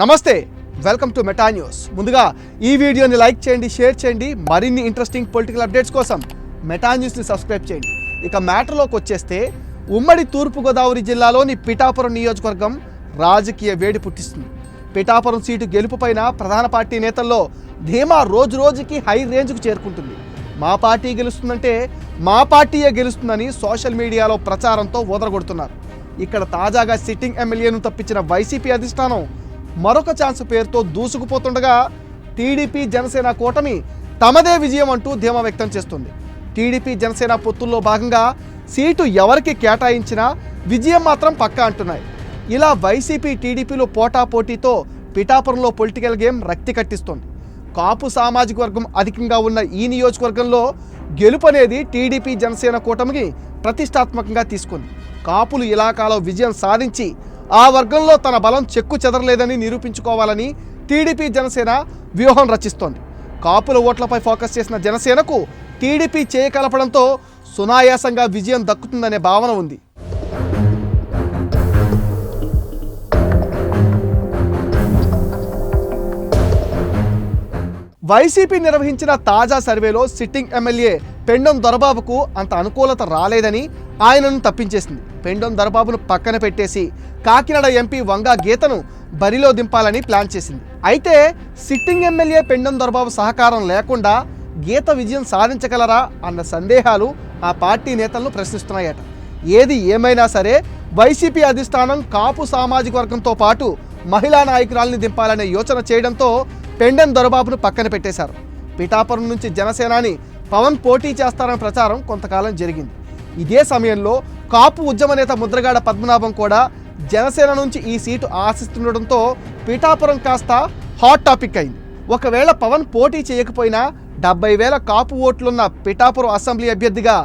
నమస్తే welcome to Meta news. ముందుగా ఈ వీడియోని లైక్ చేయండి షేర్ చేయండి మరిన్ని ఇంట్రెస్టింగ్ పొలిటికల్ అప్డేట్స్ కోసం మెటా న్యూస్ని సబ్స్క్రైబ్ చేయండి. ఇక మ్యాటర్లోకి వచ్చేస్తే ఉమ్మడి తూర్పుగోదావరి జిల్లాలోని పిఠాపురం నియోజకవర్గం రాజకీయ వేడి పుట్టిస్తుంది. పిఠాపురం సీటు గెలుపుపైన ప్రధాన పార్టీ నేతల్లో ధీమా రోజు రోజుకి హై రేంజ్కు చేరుకుంటుంది. మా పార్టీ గెలుస్తుందంటే మా పార్టీయే గెలుస్తుందని సోషల్ మీడియాలో ప్రచారంతో ఊదరగొడుతున్నారు ఇక్కడ తాజాగా సిట్టింగ్ ఎమ్మెల్యేను తప్పించిన వైసీపీ అధిష్టానం మరొక ఛాన్స్ పేరుతో దూసుకుపోతుండగా టీడీపీ జనసేన కూటమి తమదే విజయం అంటూ ధీమా వ్యక్తం చేస్తుంది. టీడీపీ జనసేన పొత్తుల్లో భాగంగా సీటు ఎవరికి కేటాయించినా విజయం మాత్రం పక్కా అంటున్నాయి. ఇలా వైసీపీ టీడీపీలో పోటాపోటీతో పిఠాపురంలో పొలిటికల్ గేమ్ రక్తి కట్టిస్తోంది. కాపు సామాజిక వర్గం అధికంగా ఉన్న ఈ నియోజకవర్గంలో గెలుపు అనేది టీడీపీ జనసేన కూటమికి ప్రతిష్టాత్మకంగా తీసుకుంది. కాపులు ఇలాకాలో విజయం సాధించి ఆ వర్గంలో తన బలం చెక్కు చెదరలేదని నిరూపించుకోవాలని టీడీపీ జనసేన వ్యూహం రచిస్తోంది. కాపుల ఓట్లపై ఫోకస్ చేసిన జనసేనకు టీడీపీ చేయకలపడంతో సునాయాసంగా విజయం దక్కుతుందనే భావన ఉంది. వైసీపీ నిర్వహించిన తాజా సర్వేలో సిట్టింగ్ ఎమ్మెల్యే పెండం దొరబాబుకు అంత అనుకూలత రాలేదని ఆయనను తప్పించేసింది. పెండోం దరబాబును పక్కన పెట్టేసి కాకినాడ ఎంపీ వంగా గీతను బరిలో దింపాలని ప్లాన్ చేసింది. అయితే సిట్టింగ్ ఎమ్మెల్యే పెండొం దొరబాబు సహకారం లేకుండా గీత విజయం సాధించగలరా అన్న సందేహాలు ఆ పార్టీ నేతలను ప్రశ్నిస్తున్నాయట. ఏది ఏమైనా సరే వైసీపీ అధిష్టానం కాపు సామాజిక వర్గంతో పాటు మహిళా నాయకురాల్ని దింపాలనే యోచన చేయడంతో పెండెం దొరబాబును పక్కన పెట్టేశారు. పిఠాపురం నుంచి జనసేనాని పవన్ పోటీ చేస్తారన్న ప్రచారం కొంతకాలం జరిగింది. ఇదే సమయంలో కాపు ఉద్యమ నేత ముద్రగాడ పద్మనాభం కూడా జనసేన నుంచి ఈ సీటు ఆశిస్తుండడంతో పిఠాపురం కాస్త హాట్ టాపిక్ అయింది. ఒకవేళ పవన్ పోటీ చేయకపోయినా డెబ్బై వేల కాపు ఓట్లున్న పిఠాపురం అసెంబ్లీ అభ్యర్థిగా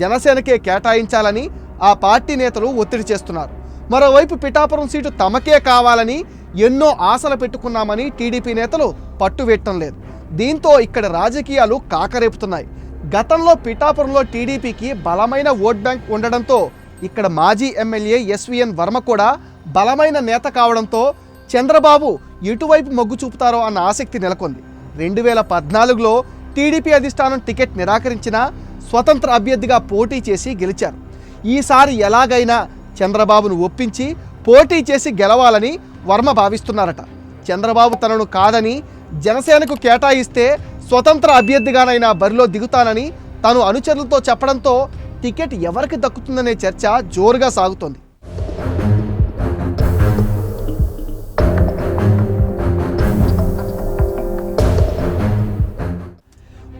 జనసేనకే కేటాయించాలని ఆ పార్టీ నేతలు ఒత్తిడి చేస్తున్నారు. మరోవైపు పిఠాపురం సీటు తమకే కావాలని ఎన్నో ఆశలు పెట్టుకున్నామని టీడీపీ నేతలు పట్టువేయటం లేదు. దీంతో ఇక్కడ రాజకీయాలు కాకరేపుతున్నాయి. గతంలో పిఠాపురంలో టీడీపీకి బలమైన ఓట్ బ్యాంక్ ఉండడంతో ఇక్కడ మాజీ ఎమ్మెల్యే ఎస్విఎన్ వర్మ కూడా బలమైన నేత కావడంతో చంద్రబాబు ఎటువైపు మొగ్గు చూపుతారో అన్న ఆసక్తి నెలకొంది. రెండు వేల పద్నాలుగులో టీడీపీ అధిష్టానం టికెట్ నిరాకరించిన స్వతంత్ర అభ్యర్థిగా పోటీ చేసి గెలిచారు. ఈసారి ఎలాగైనా చంద్రబాబును ఒప్పించి పోటీ చేసి గెలవాలని వర్మ భావిస్తున్నారట. చంద్రబాబు తనను కాదని జనసేనకు కేటాయిస్తే స్వతంత్ర అభ్యర్థిగానైనా బరిలో దిగుతానని తాను అనుచరులతో చెప్పడంతో టికెట్ ఎవరికి దక్కుతుందనే చర్చ జోరుగా సాగుతోంది.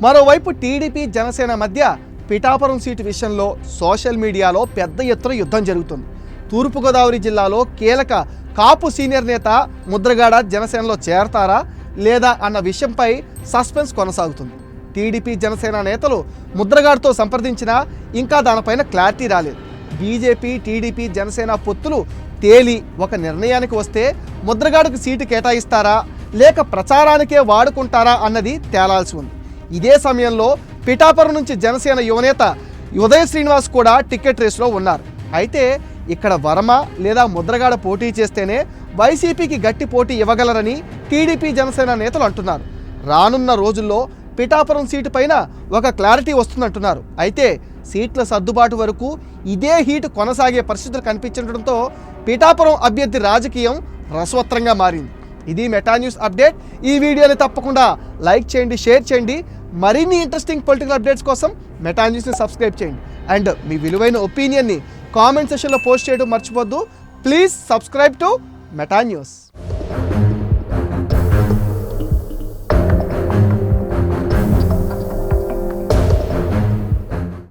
మరోవైపు టీడీపీ జనసేన మధ్య పిఠాపురం సీటు విషయంలో సోషల్ మీడియాలో పెద్ద ఎత్తున యుద్ధం జరుగుతుంది. తూర్పుగోదావరి జిల్లాలో కీలక కాపు సీనియర్ నేత ముద్రగాడ జనసేనలో చేరతారా? లేదా అన్న విషయంపై సస్పెన్స్ కొనసాగుతుంది. టీడీపీ జనసేన నేతలు ముద్రగాడితో సంప్రదించినా ఇంకా దానిపైన క్లారిటీ రాలేదు. బీజేపీ టీడీపీ జనసేన పొత్తులు తేలి ఒక నిర్ణయానికి వస్తే ముద్రగాడుకు సీటు కేటాయిస్తారా? లేక ప్రచారానికే వాడుకుంటారా అన్నది తేలాల్సి ఉంది. ఇదే సమయంలో పిఠాపురం నుంచి జనసేన యువనేత ఉదయ శ్రీనివాస్ కూడా టికెట్ రేసులో ఉన్నారు. అయితే ఇక్కడ వర్మ లేదా ముద్రగాడ పోటీ చేస్తేనే వైసీపీకి గట్టి పోటీ ఇవ్వగలరని టీడీపీ జనసేన నేతలు అంటున్నారు. రానున్న రోజుల్లో పిఠాపురం సీటు పైన ఒక క్లారిటీ వస్తుందంటున్నారు. అయితే సీట్ల సర్దుబాటు వరకు ఇదే హీటు కొనసాగే పరిస్థితులు కనిపించడంతో పిఠాపురం అభ్యర్థి రాజకీయం రసవత్రంగా మారింది. ఇది మెటా న్యూస్ అప్డేట్. ఈ వీడియోని తప్పకుండా లైక్ చేయండి షేర్ చేయండి. మరిన్ని ఇంట్రెస్టింగ్ పొలిటికల్ అప్డేట్స్ కోసం మెటా న్యూస్ని సబ్స్క్రైబ్ చేయండి. అండ్ మీ విలువైన ఒపీనియన్ని కామెంట్ సెషన్లో పోస్ట్ చేయడం మర్చిపోద్దు please subscribe to Meta news.